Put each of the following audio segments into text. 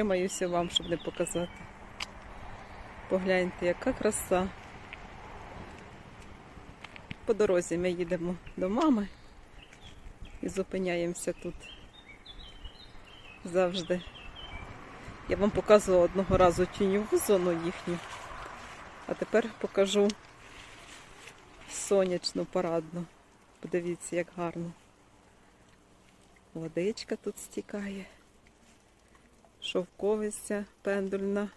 втримаюся вам, щоб не показати. Погляньте, яка краса. По дорозі ми їдемо до мами і зупиняємося тут завжди. Я вам показувала одного разу тіньову зону їхню, а тепер покажу сонячну парадну. Подивіться, як гарно. Водичка тут стікає, шовковиця пендульна.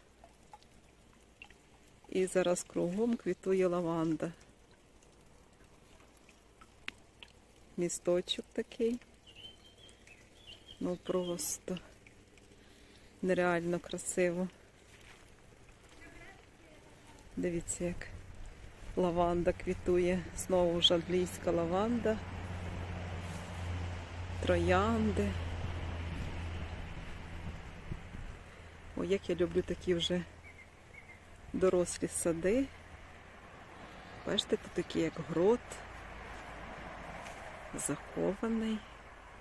І зараз кругом квітує лаванда. Місточок такий. Ну просто нереально красиво. Дивіться, як лаванда квітує. Знову ж англійська лаванда. Троянди. О, як я люблю такі вже дорослі сади. Бачите, тут такі як грот, захований,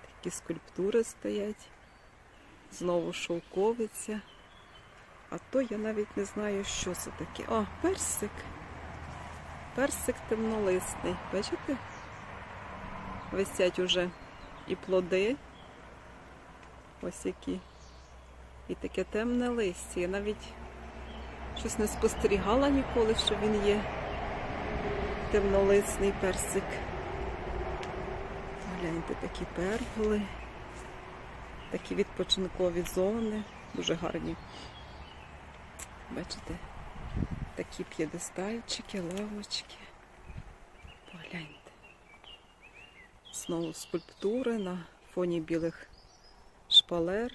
такі скульптури стоять, знову шовковиця. А то я навіть не знаю, що це таке. О, персик. Персик темнолисний. Бачите? Висять уже і плоди. Ось які. І таке темне листя. Я навіть щось не спостерігала ніколи, що він є темнолисний персик. Гляньте, такі перголи, такі відпочинкові зони, дуже гарні. Бачите, такі п'єдестальчики, лавочки. Погляньте. Знову скульптури на фоні білих шпалер.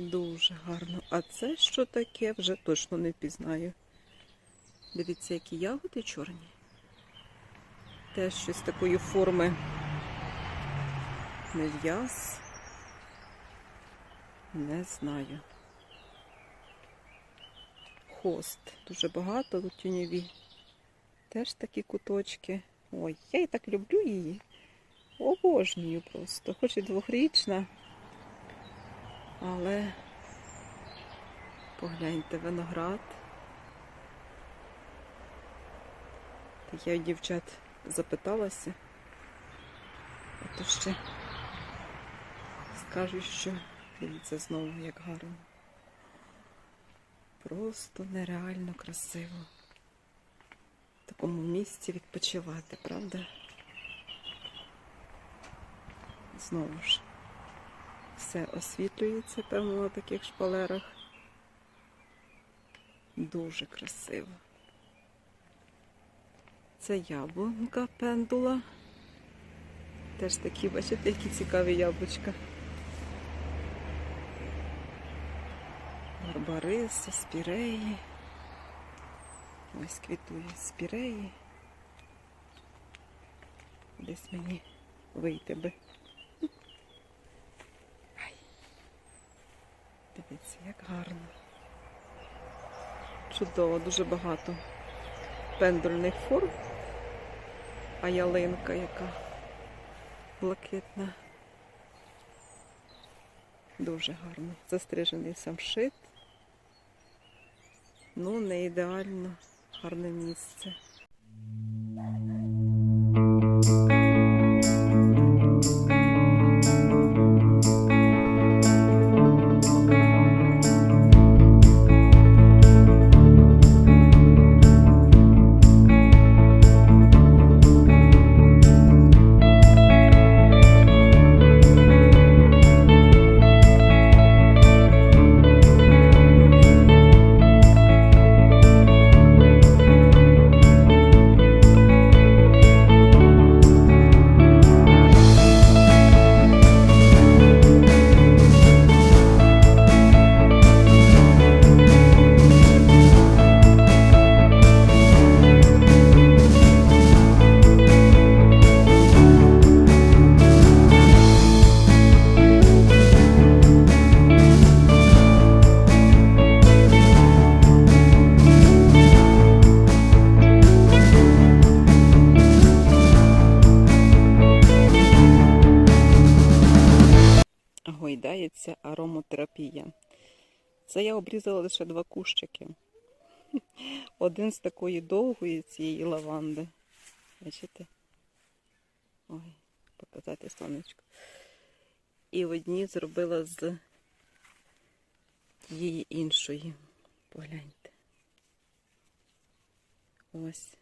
Дуже гарно. А це що таке? Вже точно не впізнаю. Дивіться, які ягоди чорні. Теж щось такої форми. Не в'яз. Не знаю. Хост. Дуже багато тут тіньові. Теж такі куточки. Ой, я і так люблю її. Обожнюю просто. Хоч і двохрічна. Але погляньте виноград. Я у дівчат запиталася, а то ще скажуть, що дивіться знову, як гарно. Просто нереально красиво. В такому місці відпочивати, правда? Знову ж все освітлюється, певно, на таких шпалерах. Дуже красиво. Це яблунка пендула. Теж такі, бачите, які цікаві яблучка. Барбариси, спіреї. Ось квітує спіреї. Десь мені вийти би. Дивіться, як гарно. Чудово, дуже багато пендульних форм, а ялинка яка блакитна. Дуже гарно. Застрижений самшит. Ну, не ідеально гарне місце. Я обрізала лише два кущики. Один з такої довгої цієї лаванди. Бачите? Ой, показати сонечко. І одні зробила з її іншої. Погляньте. Ось.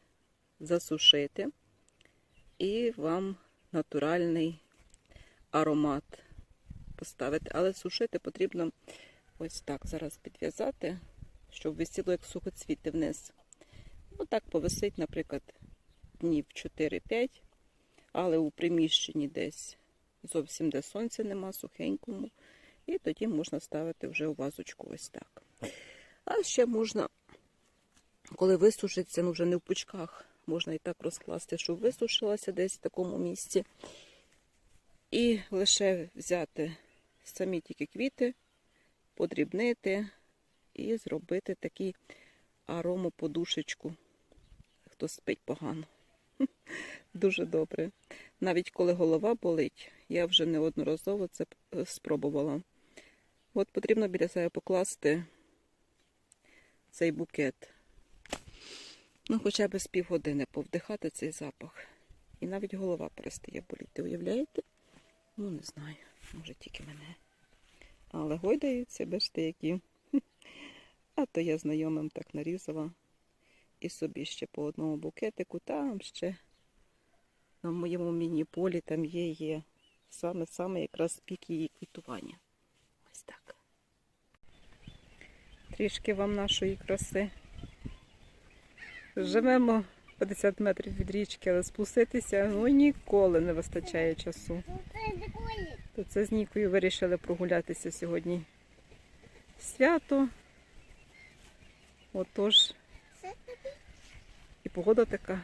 Засушити. І вам натуральний аромат поставити. Але сушити потрібно ось так зараз підв'язати, щоб висіло як сухоцвіти вниз. Ну так повисить, наприклад, днів 4-5, але у приміщенні десь зовсім де сонця нема, сухенькому. І тоді можна ставити вже у вазочку ось так. А ще можна, коли висушиться, ну вже не в пучках, можна і так розкласти, щоб висушилася десь в такому місці. І лише взяти самі тільки квіти, подрібнити і зробити таку аромоподушечку. Хто спить погано. Дуже добре. Навіть коли голова болить, я вже неодноразово це е, спробувала. От потрібно біля себе покласти цей букет. Ну, хоча б з півгодини повдихати цей запах. І навіть голова перестає боліти. Уявляєте? Ну, не знаю, може тільки мене. Але гойдаються, бачите, які. А то я знайомим так нарізала. І собі ще по одному букетику, там ще на моєму міні-полі там є, є саме-саме якраз пік її квітування. Ось так. Трішки вам нашої краси. Живемо 50 метрів від річки, але спуститися ну, ніколи не вистачає часу. То це з Нікою вирішили прогулятися сьогодні. Свято. Отож. І погода така.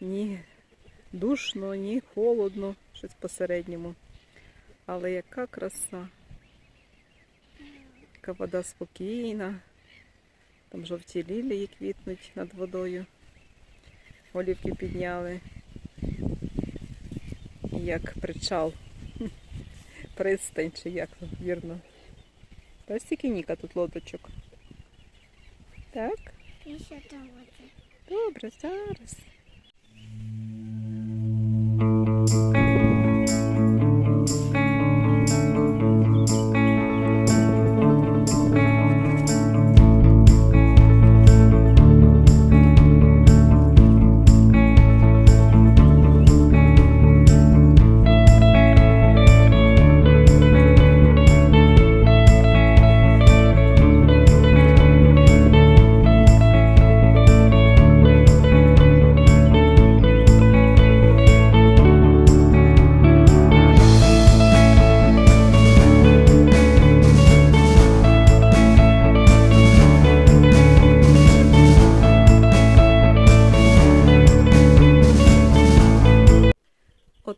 Ні душно, ні холодно, щось посередньому. Але яка краса. Яка вода спокійна. Там жовті лілії квітнуть над водою. Олівки підняли. Як причал. Пристань чи як вірно. Та стільки Ніка тут лодочок. Так? І ще там води. Добре, зараз.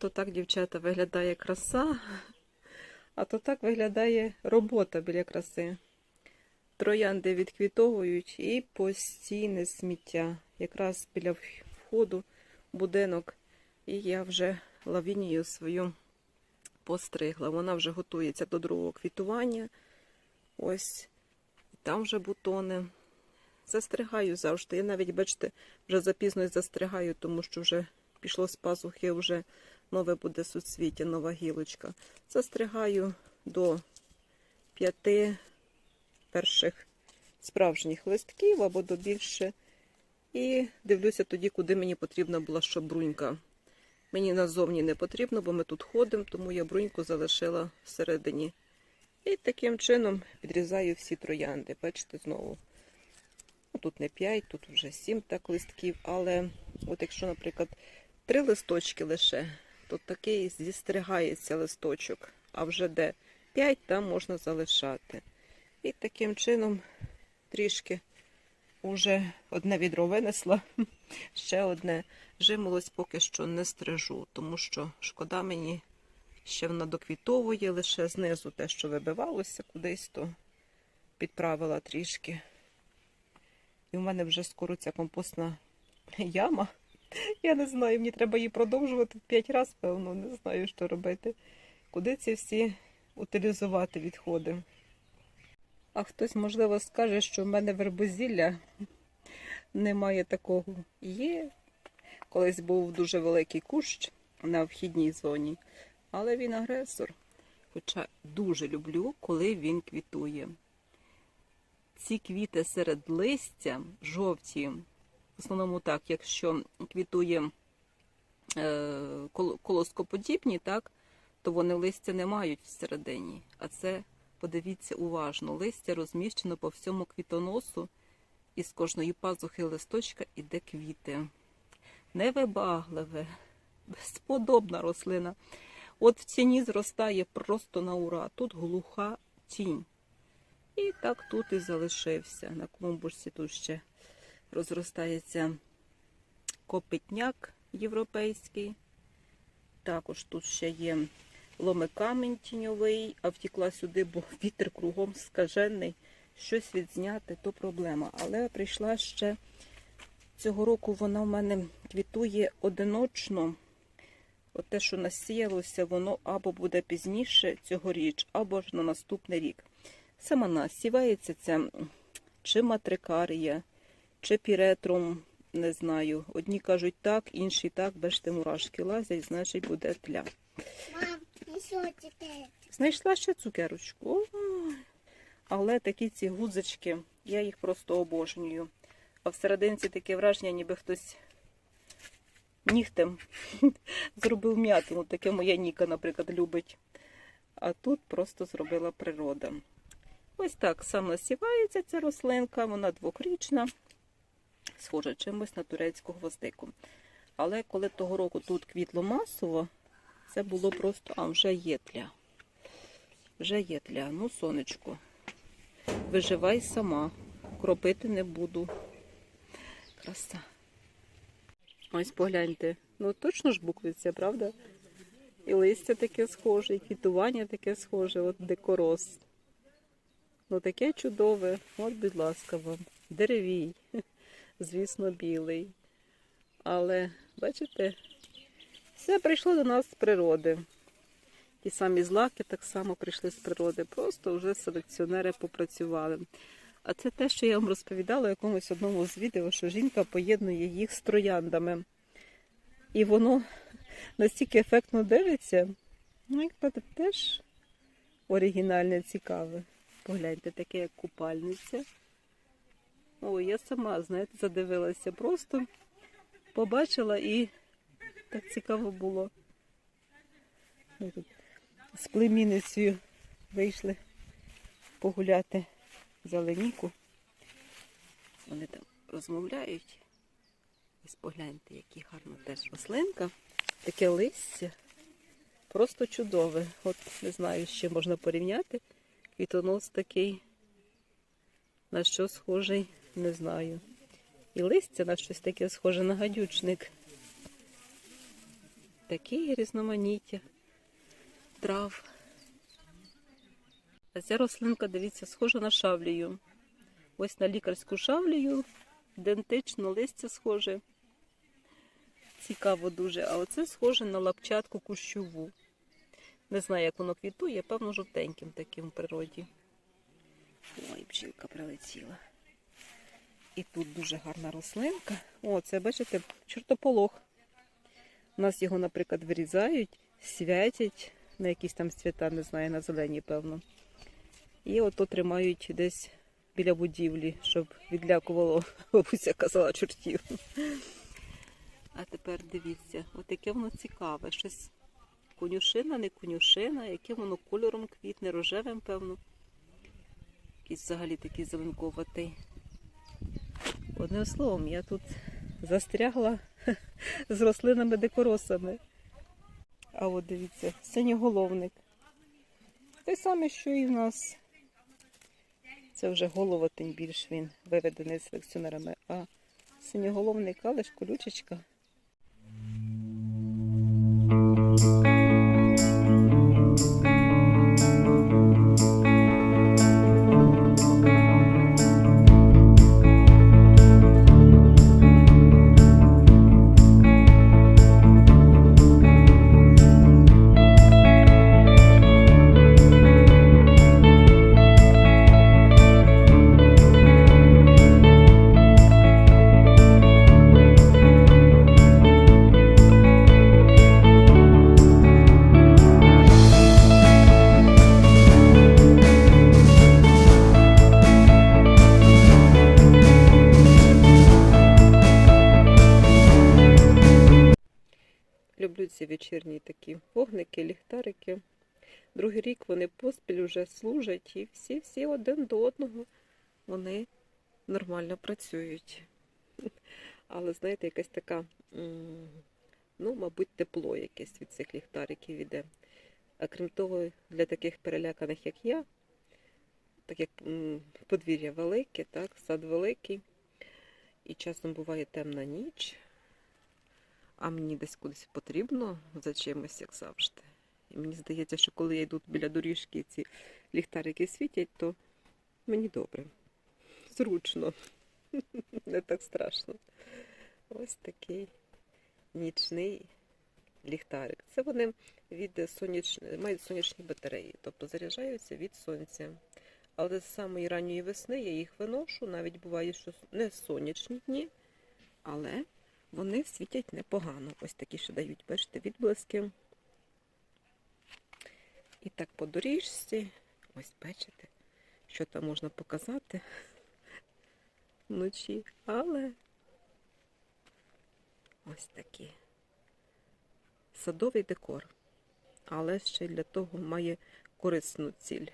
Ото так, дівчата, виглядає краса, а то так виглядає робота біля краси. Троянди відквітовують і постійне сміття. Якраз біля входу будинок. І я вже лавінію свою постригла. Вона вже готується до другого квітування. Ось там вже бутони. Застригаю завжди. Я навіть, бачите, вже запізно застригаю, тому що вже пішло з пазухи, вже нове буде суцвіття, нова гілочка. Застригаю до п'яти перших справжніх листків або до більше. І дивлюся тоді, куди мені потрібна була ще брунька. Мені назовні не потрібно, бо ми тут ходимо, тому я бруньку залишила всередині. І таким чином відрізаю всі троянди. Бачите, знову. Ну, Тут не 5, тут вже 7 так листків. Але от якщо, наприклад, три листочки лише, то такий зістригається листочок. А вже де 5, там можна залишати. І таким чином трішки уже одне відро винесла, ще одне. Жимолось поки що не стрижу, тому що шкода мені ще вона доквітовує, лише знизу те, що вибивалося кудись, то підправила трішки. І в мене вже скоро ця компостна яма. Я не знаю, мені треба її продовжувати 5 разів, певно, не знаю, що робити. Куди ці всі утилізувати відходи? А хтось, можливо, скаже, що в мене вербозілля немає такого. Є. Колись був дуже великий кущ на вхідній зоні, але він агресор. Хоча дуже люблю, коли він квітує. Ці квіти серед листя жовті, в основному так, якщо квітує е, колоскоподібні, так, то вони листя не мають всередині. А це, подивіться уважно, листя розміщено по всьому квітоносу, і з кожної пазухи листочка іде квіти. Невибагливе, безподобна рослина. От в тіні зростає просто на ура. Тут глуха тінь. І так тут і залишився. На клумбурсі тут ще розростається копитняк європейський. Також тут ще є ломикамінь тіньовий, а втікла сюди, бо вітер кругом скажений. Щось відзняти то проблема. Але прийшла ще цього року вона в мене квітує одиночно. От те, що насіялося, воно або буде пізніше цьогоріч, або ж на наступний рік. Сама насівається ця чи матрикарія, чи піретрум, не знаю. Одні кажуть так, інші так, бачите, мурашки лазять, значить буде тля. Мам, і що тепер? Знайшла ще цукерочку. Але такі ці гудзички, я їх просто обожнюю. А всерединці таке враження, ніби хтось нігтем зробив м'ятину. Таке моя Ніка, наприклад, любить. А тут просто зробила природа. Ось так сам насівається ця рослинка, вона двохрічна, схожа чимось на турецьку гвоздику. Але коли того року тут квітло масово, це було просто, а вже є тля. Вже є тля. Ну, сонечко. Виживай сама. Кропити не буду. Краса. Ось погляньте. Ну точно ж буквиця, правда? І листя таке схоже, і квітування таке схоже, от декороз. Ну таке чудове. От, будь ласка, вам. Деревій. Звісно, білий. Але, бачите, все прийшло до нас з природи. Ті самі злаки так само прийшли з природи. Просто вже селекціонери попрацювали. А це те, що я вам розповідала в якомусь одному з відео, що жінка поєднує їх з трояндами. І воно настільки ефектно дивиться. Ну, як теж оригінальне, цікаве. Погляньте, таке як купальниця. Ой, я сама, знаєте, задивилася. Просто побачила і так цікаво було. Ми тут з племінницею вийшли погуляти за Леніку. Вони там розмовляють. Ось погляньте, які гарна теж рослинка. Таке листя. Просто чудове. От не знаю, чим можна порівняти. Квітонос такий. На що схожий, не знаю. І листя на щось таке схоже на гадючник. Такі різноманіття трав. А ця рослинка, дивіться, схожа на шавлію. Ось на лікарську шавлію, ідентично листя схоже. Цікаво дуже. А оце схоже на лапчатку кущову. Не знаю, як воно квітує, певно, жовтеньким таким в природі. Ой, бджілка прилетіла. І тут дуже гарна рослинка. О, це, бачите, чортополох. У нас його, наприклад, вирізають, святять на якісь там свята, не знаю, на зелені, певно. І ото тримають десь біля будівлі, щоб відлякувало, бабуся казала, чортів. А тепер дивіться, от яке воно цікаве. Щось конюшина, не конюшина, яке воно кольором квітне, рожевим, певно. Якийсь взагалі такий зеленковатий. Одним словом, я тут застрягла з рослинами декоросами. А от дивіться, синьоголовник. Той самий, що і в нас. Це вже головотень більш він виведений селекціонерами, а синьоголовник, але ж колючечка. Вечірні такі вогники, ліхтарики. Другий рік вони поспіль вже служать і всі-всі один до одного вони нормально працюють. Але, знаєте, якась така, ну, мабуть, тепло якесь від цих ліхтариків іде. А крім того, для таких переляканих, як я, так як подвір'я велике, так, сад великий, і часом буває темна ніч, а мені десь кудись потрібно за чимось, як завжди. І мені здається, що коли я йду біля доріжки, ці ліхтарики світять, то мені добре. Зручно. Не так страшно. Ось такий нічний ліхтарик. Це вони від соняч... мають сонячні батареї, тобто заряджаються від сонця. Але з самої ранньої весни я їх виношу, навіть буває, що не сонячні дні, але вони світять непогано. Ось такі ще дають, бачите, відблиски. І так по доріжці. Ось бачите, що там можна показати вночі. Але ось такі. Садовий декор. Але ще для того має корисну ціль.